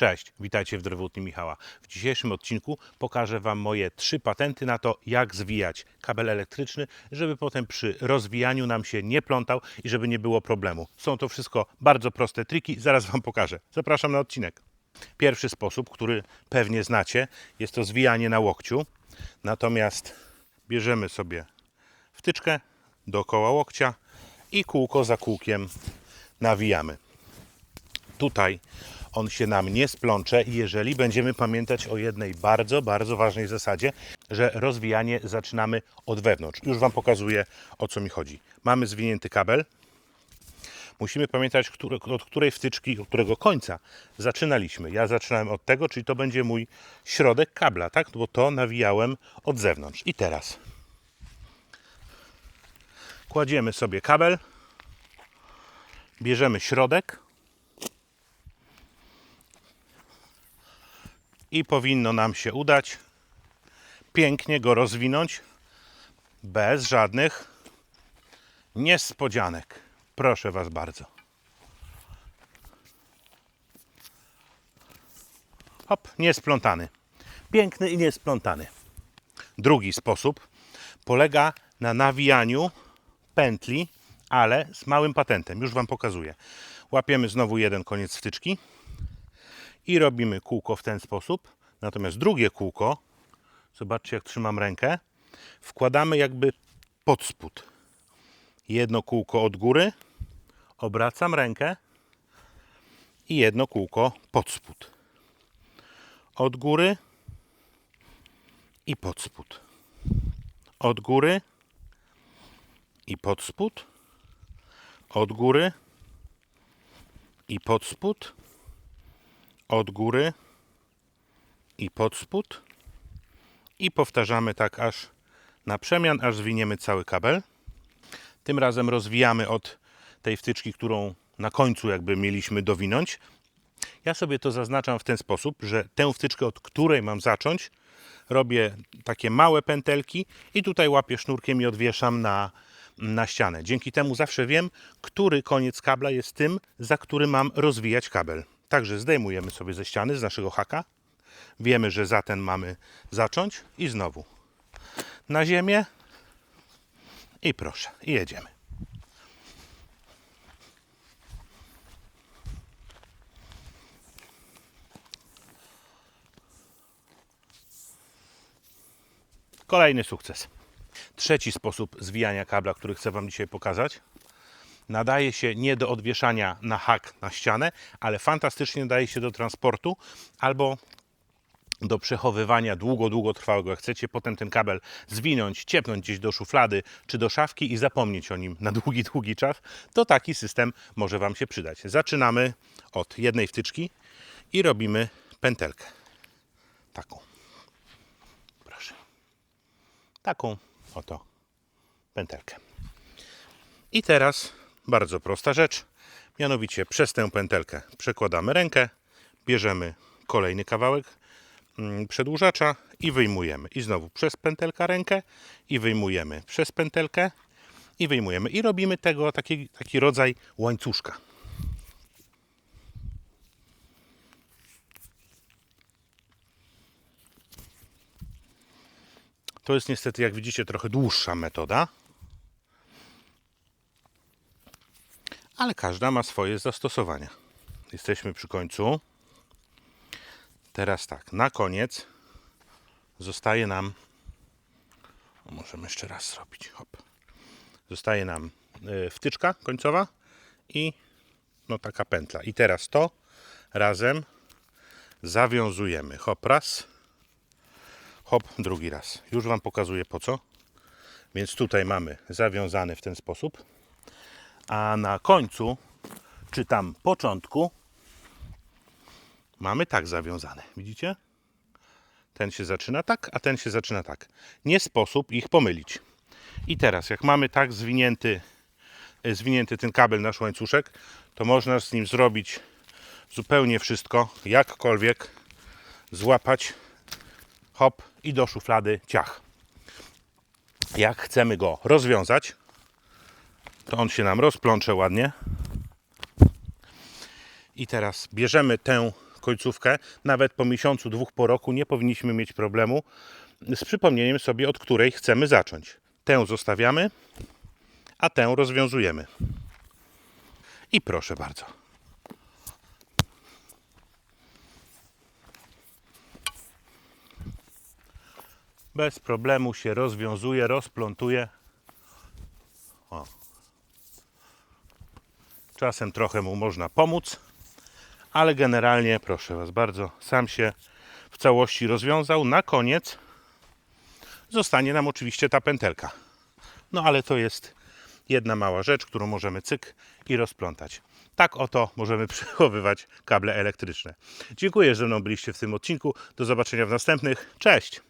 Cześć, witajcie w Drewutni Michała. W dzisiejszym odcinku pokażę Wam moje trzy patenty na to, jak zwijać kabel elektryczny, żeby potem przy rozwijaniu nam się nie plątał i żeby nie było problemu. Są to wszystko bardzo proste triki, zaraz Wam pokażę. Zapraszam na odcinek. Pierwszy sposób, który pewnie znacie, jest to zwijanie na łokciu. Natomiast bierzemy sobie wtyczkę dookoła łokcia i kółko za kółkiem nawijamy. Tutaj on się nam nie splącze, jeżeli będziemy pamiętać o jednej bardzo, bardzo ważnej zasadzie, że rozwijanie zaczynamy od wewnątrz. Już Wam pokazuję o co mi chodzi. Mamy zwinięty kabel. Musimy pamiętać, od której wtyczki, od którego końca zaczynaliśmy. Ja zaczynałem od tego, czyli to będzie mój środek kabla, tak? Bo to nawijałem od zewnątrz. I teraz kładziemy sobie kabel, bierzemy środek i powinno nam się udać pięknie go rozwinąć bez żadnych niespodzianek. Proszę Was bardzo. Hop, niesplątany. Piękny i niesplątany. Drugi sposób polega na nawijaniu pętli, ale z małym patentem. Już Wam pokazuję. Łapiemy znowu jeden koniec wtyczki i robimy kółko w ten sposób. Natomiast drugie kółko, zobaczcie jak trzymam rękę, wkładamy jakby pod spód. Jedno kółko od góry, obracam rękę i jedno kółko pod spód. Od góry i pod spód. Od góry i pod spód. Od góry i pod spód od góry i pod spód i powtarzamy tak aż na przemian, aż zwiniemy cały kabel. Tym razem rozwijamy od tej wtyczki, którą na końcu jakby mieliśmy dowinąć. Ja sobie to zaznaczam w ten sposób, że tę wtyczkę, od której mam zacząć, robię takie małe pętelki i tutaj łapię sznurkiem i odwieszam na, na ścianę. Dzięki temu zawsze wiem, który koniec kabla jest tym, za który mam rozwijać kabel. Także zdejmujemy sobie ze ściany, z naszego haka. Wiemy, że za ten mamy zacząć i znowu na ziemię i proszę, jedziemy. Kolejny sukces. Trzeci sposób zwijania kabla, który chcę Wam dzisiaj pokazać, nadaje się nie do odwieszania na hak na ścianę, ale fantastycznie nadaje się do transportu albo do przechowywania długo, długo trwałego. Jak chcecie potem ten kabel zwinąć, ciepnąć gdzieś do szuflady czy do szafki i zapomnieć o nim na długi, długi czas, to taki system może Wam się przydać. Zaczynamy od jednej wtyczki i robimy pętelkę. Taką. Proszę. Taką oto pętelkę. I teraz bardzo prosta rzecz. Mianowicie przez tę pętelkę przekładamy rękę, bierzemy kolejny kawałek mm, przedłużacza i wyjmujemy. I znowu przez pętelkę rękę i wyjmujemy przez pętelkę i wyjmujemy. I robimy tego taki, taki rodzaj łańcuszka. To jest niestety, jak widzicie, trochę dłuższa metoda. Ale każda ma swoje zastosowania. Jesteśmy przy końcu. Teraz tak, na koniec zostaje nam. Możemy jeszcze raz zrobić. Hop. Zostaje nam y, wtyczka końcowa i no taka pętla. I teraz to razem zawiązujemy. Hop raz, hop drugi raz. Już Wam pokazuję po co. Więc tutaj mamy zawiązany w ten sposób a na końcu, czy tam początku, mamy tak zawiązane. Widzicie? Ten się zaczyna tak, a ten się zaczyna tak. Nie sposób ich pomylić. I teraz, jak mamy tak zwinięty, e, zwinięty ten kabel, nasz łańcuszek, to można z nim zrobić zupełnie wszystko, jakkolwiek złapać, hop i do szuflady ciach. Jak chcemy go rozwiązać, to on się nam rozplącze ładnie. I teraz bierzemy tę końcówkę, nawet po miesiącu, dwóch po roku nie powinniśmy mieć problemu z przypomnieniem sobie, od której chcemy zacząć. Tę zostawiamy, a tę rozwiązujemy. I proszę bardzo. Bez problemu się rozwiązuje, rozplątuje. Czasem trochę mu można pomóc, ale generalnie, proszę Was bardzo, sam się w całości rozwiązał. Na koniec zostanie nam oczywiście ta pętelka. No ale to jest jedna mała rzecz, którą możemy cyk i rozplątać. Tak oto możemy przechowywać kable elektryczne. Dziękuję, że mną byliście w tym odcinku. Do zobaczenia w następnych. Cześć!